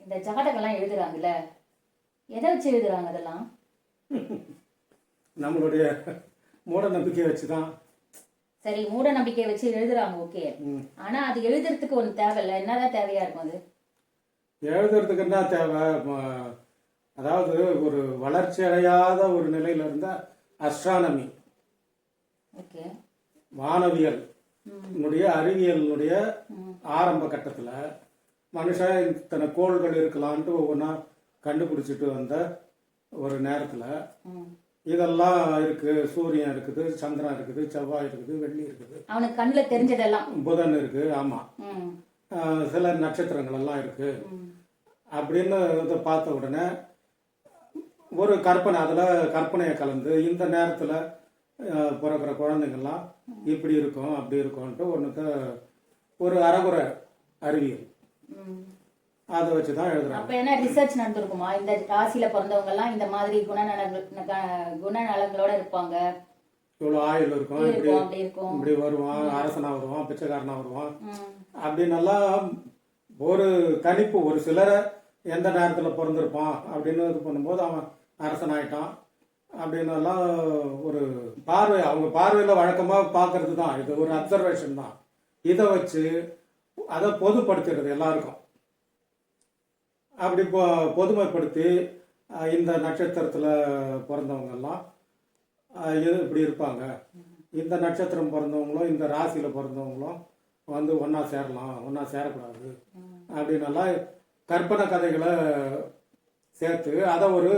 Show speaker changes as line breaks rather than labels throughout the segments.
இந்த ஜாதகம்லாம் எழுதுறாங்கல்ல? எதை வச்சு எழுதுறாங்க அதெல்லாம்?
நம்மளுடைய மூட நம்பிக்கையை வச்சு தான்
சரி மூட நம்பிக்கையை வச்சு எழுதுறாங்க ஓகே. ஆனா அது எழுதுறதுக்கு ஒண்ணு தேவையில்ல. என்னதான் தேவையா இருக்கும் அது?
எழுதுறதுக்கு என்ன தேவை? அதாவது ஒரு வளர்ச்சி அடையாத ஒரு நிலையில இருந்த அஸ்ட்ரானமி
ஓகே.
வானவியல். னுடைய அறிவியலினுடைய. ஆரம்ப கட்டத்தில் மனுஷன் இத்தனை கோள்கள் இருக்கலான்ட்டு ஒவ்வொன்றா கண்டுபிடிச்சிட்டு வந்த ஒரு நேரத்தில். இதெல்லாம் இருக்கு. சூரியன் இருக்குது சந்திரன் இருக்குது செவ்வாய் இருக்குது வெள்ளி இருக்குது.
அவனுக்கு கண்ணுல தெரிஞ்சதெல்லாம்.
புதன் இருக்கு ஆமாம் சில நட்சத்திரங்கள் எல்லாம் இருக்கு அப்படின்னு இதை பார்த்த உடனே ஒரு கற்பனை அதில் கற்பனையை கலந்து இந்த நேரத்தில் பிறக்கிற குழந்தைங்கள்லாம் இப்படி இருக்கும் அப்படி இருக்கும்ன்ட்டு ஒன்றுத்த ஒரு அறகுறை அறிவியல். அதை வச்சு தான் எழுதுறாங்க.
அப்ப என்ன ரிசர்ச் நடந்திருக்குமா? இந்த ராசியில பிறந்தவங்க எல்லாம் இந்த மாதிரி குணநலங்கள் குணநலங்களோட இருப்பாங்க.
இவ்வளோ ஆயுள் இருக்கும் இப்படி
அப்படி
இப்படி வருவான் அரசனா வருவான் பிச்சைக்காரனா வருவான். அப்படின்னெல்லாம் ஒரு கணிப்பு ஒரு சிலரை எந்த நேரத்தில் பிறந்திருப்பான் அப்படின்னு இது பண்ணும்போது அவன் அரசன் ஆயிட்டான். அப்படின்னு எல்லாம் ஒரு பார்வை அவங்க பார்வையில் வழக்கமாக பார்க்கறது தான் இது ஒரு அப்சர்வேஷன் தான். இதை வச்சு அதை பொதுப்படுத்துறது எல்லாருக்கும். அப்படி பொ பொதுமைப்படுத்தி இந்த நட்சத்திரத்தில் பிறந்தவங்கெல்லாம் இது இப்படி இருப்பாங்க? இந்த நட்சத்திரம் பிறந்தவங்களும் இந்த ராசியில் பிறந்தவங்களும் வந்து ஒன்றா சேரலாம் ஒன்றா சேரக்கூடாது அப்படின்னெல்லாம் கற்பனை கதைகளை சேர்த்து அதை ஒரு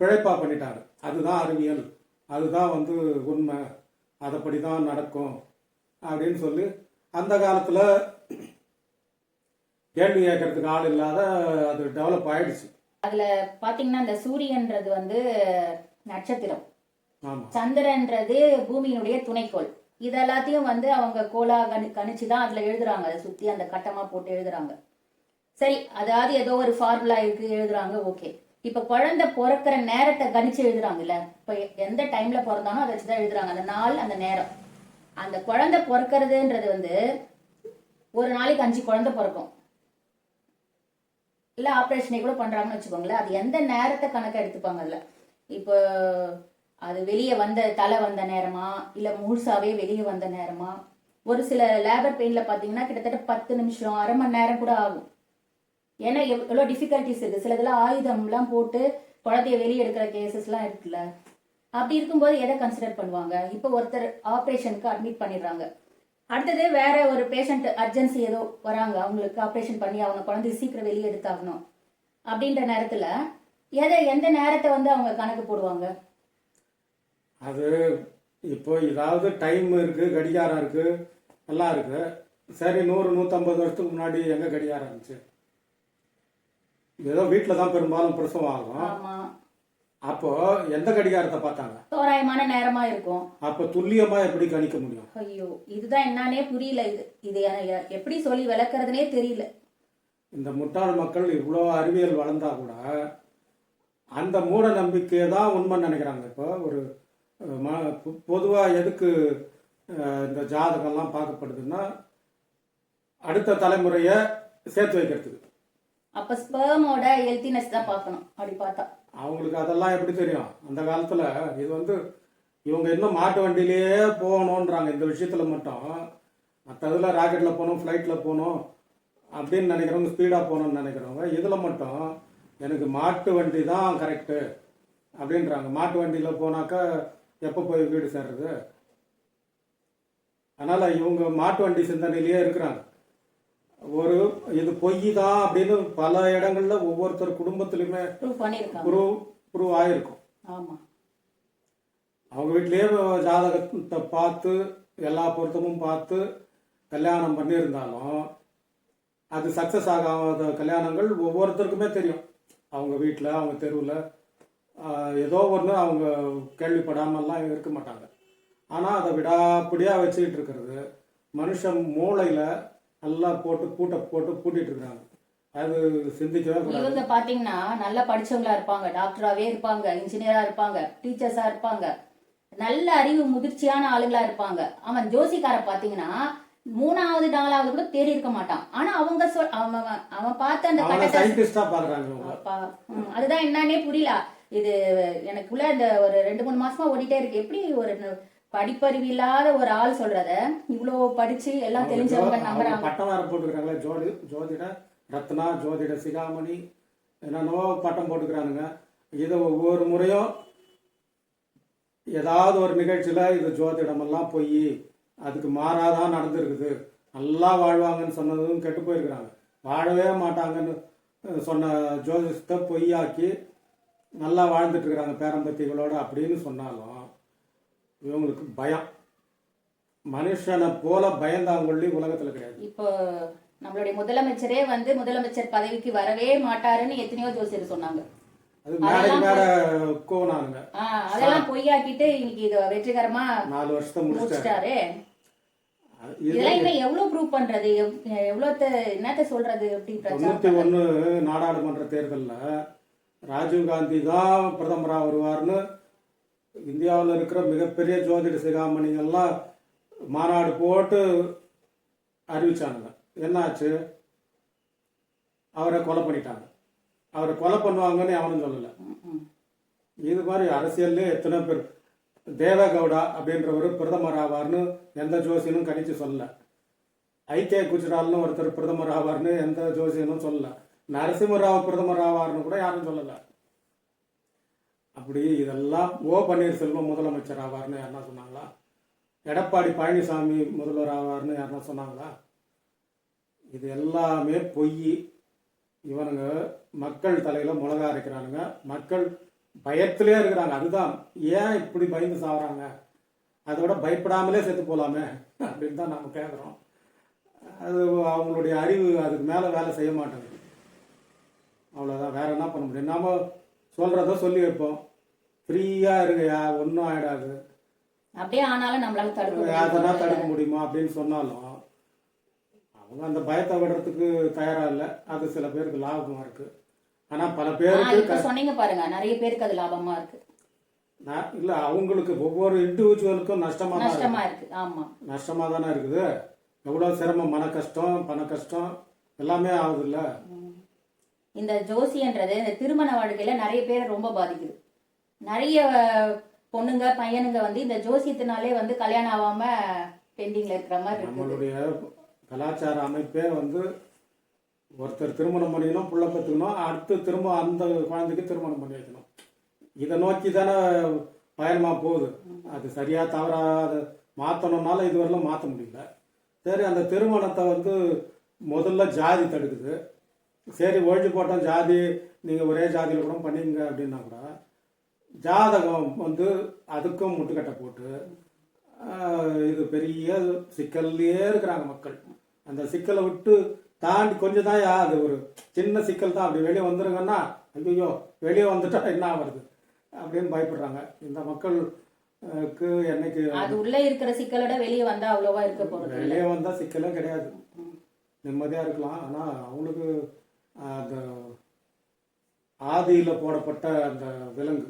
பிழைப்பாக பண்ணிட்டாரு. அதுதான் அறிவியல். அதுதான் வந்து உண்மை. அதைப்படி தான் நடக்கும் அப்படின்னு சொல்லி அந்த காலத்தில் கேள்வி கேட்கறதுக்கு ஆள் இல்லாத அது டெவலப் ஆயிடுச்சு.
அதுல பாத்தீங்கன்னா இந்த சூரியன்றது வந்து நட்சத்திரம். சந்திரன்றது பூமியினுடைய துணைக்கோள். இது எல்லாத்தையும் வந்து அவங்க கோலா கணி கணிச்சு தான் அதுல எழுதுறாங்க. அதை சுத்தி அந்த கட்டமா போட்டு எழுதுறாங்க. சரி அதாவது ஏதோ ஒரு ஃபார்முலா இருக்கு எழுதுறாங்க ஓகே. இப்ப குழந்தை பிறக்கிற நேரத்தை கணிச்சு எழுதுறாங்கல்ல? இப்ப எந்த டைம்ல பிறந்தானோ அதை வச்சுதான் எழுதுறாங்க. அந்த நாள் அந்த நேரம். அந்த குழந்தை பிறக்கிறதுன்றது வந்து ஒரு நாளைக்கு அஞ்சு குழந்தை பிறக்கும். இல்லை ஆப்ரேஷனே கூட பண்ணுறாங்கன்னு வச்சுக்கோங்களேன். அது எந்த நேரத்தை கணக்காக எடுத்துப்பாங்க அதில்? இப்போ அது வெளியே வந்த தலை வந்த நேரமா? இல்லை முழுசாவே வெளியே வந்த நேரமா? ஒரு சில லேபர் பெயினில் பார்த்தீங்கன்னா கிட்டத்தட்ட பத்து நிமிஷம் அரை மணி நேரம் கூட ஆகும். ஏன்னா எவ்- எவ்வளோ டிஃபிகல்ட்டிஸ் இருக்குது சில இதில் ஆயுதம்லாம் போட்டு குழந்தைய வெளியே எடுக்கிற கேசஸ்லாம் இருக்குல்ல. அப்படி இருக்கும்போது எதை கன்சிடர் பண்ணுவாங்க? இப்போ ஒருத்தர் ஆப்ரேஷனுக்கு அட்மிட் பண்ணிடுறாங்க. அடுத்தது வேற ஒரு பேஷண்ட் அர்ஜென்சி ஏதோ வராங்க. அவங்களுக்கு ஆப்ரேஷன் பண்ணி அவங்க குழந்தைய சீக்கிரம் வெளியே எடுத்தாகணும். அப்படின்ற நேரத்துல எதை எந்த நேரத்தை வந்து அவங்க கணக்கு போடுவாங்க?
அது இப்போ ஏதாவது டைம் இருக்கு கடிகாரம் இருக்கு எல்லாம் இருக்கு. சரி நூறு நூற்றம்பது வருஷத்துக்கு முன்னாடி எங்க கடிகாரம் இருந்துச்சு? ஏதோ வீட்டில் தான் பெரும்பாலும் பிரசவம் ஆகும். அப்போ எந்த கடிகாரத்தை பார்த்தாங்க?
தோராயமான நேரமா இருக்கும்.
அப்போ துல்லியமா எப்படி கணிக்க முடியும்?
ஐயோ இதுதான் என்னன்னே புரியல. இது இது எப்படி சொல்லி விளக்குறதுனே தெரியல.
இந்த முட்டாள் மக்கள் இவ்வளோ அறிவியல் வளர்ந்தா கூட அந்த மூட நம்பிக்கையை தான் உண்மை நினைக்கிறாங்க இப்போ. ஒரு பொதுவாக எதுக்கு இந்த ஜாதகம்லாம் பார்க்கப்படுதுன்னா அடுத்த தலைமுறையை சேர்த்து வைக்கிறதுக்கு.
அப்ப ஸ்பெர்மோட ஹெல்த்தினஸ் தான் பார்க்கணும். அப்படி பார்த்தா.
அவங்களுக்கு அதெல்லாம் எப்படி தெரியும்? அந்த காலத்தில் இது வந்து இவங்க இன்னும் மாட்டு வண்டியிலேயே போகணுன்றாங்க இந்த விஷயத்தில் மட்டும். மற்றதில் ராக்கெட்டில் போகணும் ஃப்ளைட்டில் போகணும் அப்படின்னு நினைக்கிறவங்க ஸ்பீடாக போகணும்னு நினைக்கிறவங்க இதில் மட்டும் எனக்கு மாட்டு வண்டி தான் கரெக்டு அப்படின்றாங்க. மாட்டு வண்டியில் போனாக்கா எப்போ போய் வீடு சேர்றது? அதனால் இவங்க மாட்டு வண்டி சிந்தனையிலேயே இருக்கிறாங்க. ஒரு இது பொய் தான் அப்படின்னு பல இடங்கள்ல ஒவ்வொருத்தர் குடும்பத்திலுமே
ப்ரூவ்
ப்ரூவ் ஆயிருக்கும்.
ஆமா.
அவங்க வீட்லயே ஜாதகத்தை பார்த்து எல்லா பொருத்தமும் பார்த்து கல்யாணம் பண்ணியிருந்தாலும் அது சக்ஸஸ் ஆகாத கல்யாணங்கள் ஒவ்வொருத்தருக்குமே தெரியும். அவங்க வீட்டில் அவங்க தெருவில் ஏதோ ஒன்று அவங்க கேள்விப்படாமல்லாம் இருக்க மாட்டாங்க. ஆனால் அதை விடாப்பிடியாக வச்சுக்கிட்டு இருக்கிறது மனுஷன் மூளையில் நல்லா போட்டு பூட்டை போட்டு பூட்டிட்டு இருக்காங்க. அது
இவங்க பாத்தீங்கன்னா நல்லா படிச்சவங்களா இருப்பாங்க. டாக்டராவே இருப்பாங்க இன்ஜினியரா இருப்பாங்க டீச்சர்ஸா இருப்பாங்க. நல்ல அறிவு முதிர்ச்சியான ஆளுங்களா இருப்பாங்க. அவன் ஜோசிக்கார பாத்தீங்கன்னா மூணாவது நாலாவது கூட தேறி இருக்க மாட்டான். ஆனா அவங்க சொல் அவன் அவன் பார்த்த அந்த அதுதான் என்னன்னே புரியல. இது எனக்குள்ள இந்த ஒரு ரெண்டு மூணு மாசமா ஓடிட்டே இருக்கு. எப்படி ஒரு படிப்பறிவு இல்லாத ஒரு ஆள் சொல்றத இவ்வளோ படிச்சு எல்லாம் தெரிஞ்சவங்க நம்புறாங்க.
வேற போட்டுக்கிறாங்களே ஜோதி ஜோதிட ரத்னா ஜோதிட சிகாமணி என்னென்னவோ பட்டம் போட்டுக்கிறானுங்க. இதை ஒவ்வொரு முறையும் ஏதாவது ஒரு நிகழ்ச்சியில இது ஜோதிடமெல்லாம் போய் அதுக்கு மாறாதான் நடந்திருக்குது. நல்லா வாழ்வாங்கன்னு சொன்னதும் கெட்டு போயிருக்கிறாங்க. வாழவே மாட்டாங்கன்னு சொன்ன ஜோதிஷத்தை பொய்யாக்கி நல்லா வாழ்ந்துட்டு இருக்கிறாங்க பேரம்பத்திகளோட அப்படின்னு சொன்னாலும் இவங்களுக்கு பயம். மனுஷனை போல பயந்தாங்கொள்ளி உலகத்துல கிடையாது.
இப்போ நம்மளுடைய முதலமைச்சரே வந்து முதலமைச்சர் பதவிக்கு வரவே மாட்டாருன்னு எத்தனையோ ஜோசியர் சொன்னாங்க.
அது கோனானுங்க
ஆ, அதெல்லாம் பொய்யாக்கிட்டு இன்னைக்கு இது வெற்றிகரமா
நாலு வருஷத்தை முடிச்சிட்டாரு.
முடிச்சிட்டாரு.
இது
இதெல்லாம் இன்னும் எவ்வளவு ப்ரூவ் பண்றது? எவ்- எவ்வளவு என்னத்த சொல்றது எப்படி
தொண்ணூத்தி ஒண்ணு நாடாளுமன்ற தேர்தல்ல ராஜீவ் காந்தி தான் பிரதமரா வருவார்னு இந்தியாவில் இருக்கிற மிகப்பெரிய ஜோதிட சிகாமணிகள்லாம் மாநாடு போட்டு அறிவிச்சானுங்க. என்னாச்சு? அவரை கொலை பண்ணிட்டாங்க. அவரை கொலை பண்ணுவாங்கன்னு அவனும் சொல்லலை. இது மாதிரி அரசியல்லே எத்தனை பேர்? தேவகவுடா அப்படின்றவர் பிரதமர் ஆவார்னு எந்த ஜோசியனும் கணிச்சு சொல்லல. ஐகே குஜ்ரால்னு ஒருத்தர் பிரதமர் ஆவார்னு எந்த ஜோசியனும் சொல்லல. நரசிம்மராவ் பிரதமர் ஆவார்னு கூட யாரும் சொல்லல. அப்படி இதெல்லாம் ஓ பன்னீர்செல்வம் முதலமைச்சர் ஆவார்னு யாருன்னா சொன்னாங்களா? எடப்பாடி பழனிசாமி முதல்வர் ஆவார்னு யாருன்னா சொன்னாங்களா? இது எல்லாமே பொய். இவனுங்க மக்கள் தலையில் மிளகா அரைக்கிறானுங்க. மக்கள் பயத்திலே இருக்கிறாங்க. அதுதான். ஏன் இப்படி பயந்து சாவறாங்க? அதோட பயப்படாமலே செத்து போகலாமே அப்படின்னு தான் நம்ம கேட்குறோம் அது அவங்களுடைய அறிவு அதுக்கு மேலே வேலை செய்ய மாட்டேங்குது. அவ்வளோதான் வேற என்ன பண்ண முடியும்? நாம சொல்றத சொல்லி வைப்போம். ஃப்ரீயாக இருங்கயா ஒன்றும் ஆயிடாது.
அப்படியே ஆனாலும் நம்மளால தடுக்க
அதெல்லாம். தடுக்க முடியுமா அப்படின்னு சொன்னாலும் அவங்க அந்த பயத்தை விடுறதுக்கு தயாரா இல்லை. அது சில பேருக்கு லாபமா இருக்கு. ஆனா பல பேருக்கு
சொன்னீங்க பாருங்க. நிறைய பேருக்கு அது லாபமா இருக்கு.
இல்ல அவங்களுக்கு ஒவ்வொரு இண்டிவிஜுவலுக்கும் நஷ்டமா.
நஷ்டமா இருக்கு. ஆமா.
நஷ்டமா தானே இருக்குது. எவ்வளவு சிரமம் மன கஷ்டம் பண கஷ்டம் எல்லாமே ஆகுது இல்ல
இந்த ஜோசின்றது இந்த திருமண வாழ்க்கையில நிறைய பேரை ரொம்ப பாதிக்குது. நிறைய பொண்ணுங்க பையனுங்க வந்து இந்த ஜோசியத்தினாலே வந்து கல்யாணம் ஆகாம பெண்டிங்ல இருக்கிற மாதிரி
நம்மளுடைய கலாச்சார அமைப்பே வந்து ஒருத்தர் திருமணம் பண்ணிக்கணும் புள்ள பெற்றுக்கணும் அடுத்து திரும்ப அந்த குழந்தைக்கு திருமணம் பண்ணி வைக்கணும். இதை நோக்கி தானே பயணமா போகுது. அது சரியா தவறாத அதை மாற்றணும்னால இதுவரையிலும் மாற்ற முடியல. சரி அந்த திருமணத்தை வந்து முதல்ல ஜாதி தடுக்குது. சரி ஒழிஞ்சு போட்டோம் ஜாதி நீங்கள் ஒரே ஜாதியில் கூட பண்ணிங்க அப்படின்னா கூட ஜாதகம் வந்து அதுக்கும் முட்டுக்கட்டை போட்டு இது பெரிய சிக்கல்லையே இருக்கிறாங்க மக்கள். அந்த சிக்கலை விட்டு தாண்டி கொஞ்சம் தான் அது ஒரு சின்ன சிக்கல் தான். அப்படி வெளியே வந்துருங்கன்னா ஐயோ வெளியே வந்துட்டா என்ன வருது அப்படின்னு பயப்படுறாங்க. இந்த மக்களுக்கு என்னைக்கு
அது உள்ள இருக்கிற சிக்கலோட வெளியே வந்தா அவ்வளவா இருக்க இல்ல.
வெளியே வந்தால் சிக்கலே கிடையாது. நிம்மதியாக இருக்கலாம். ஆனால் அவங்களுக்கு அந்த ஆதியில் போடப்பட்ட அந்த விலங்கு.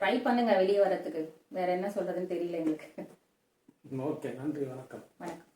ட்ரை பண்ணுங்க வெளியே வரதுக்கு வேற என்ன சொல்றதுன்னு தெரியல எங்களுக்கு.
ஓகே நன்றி வணக்கம்.
வணக்கம்.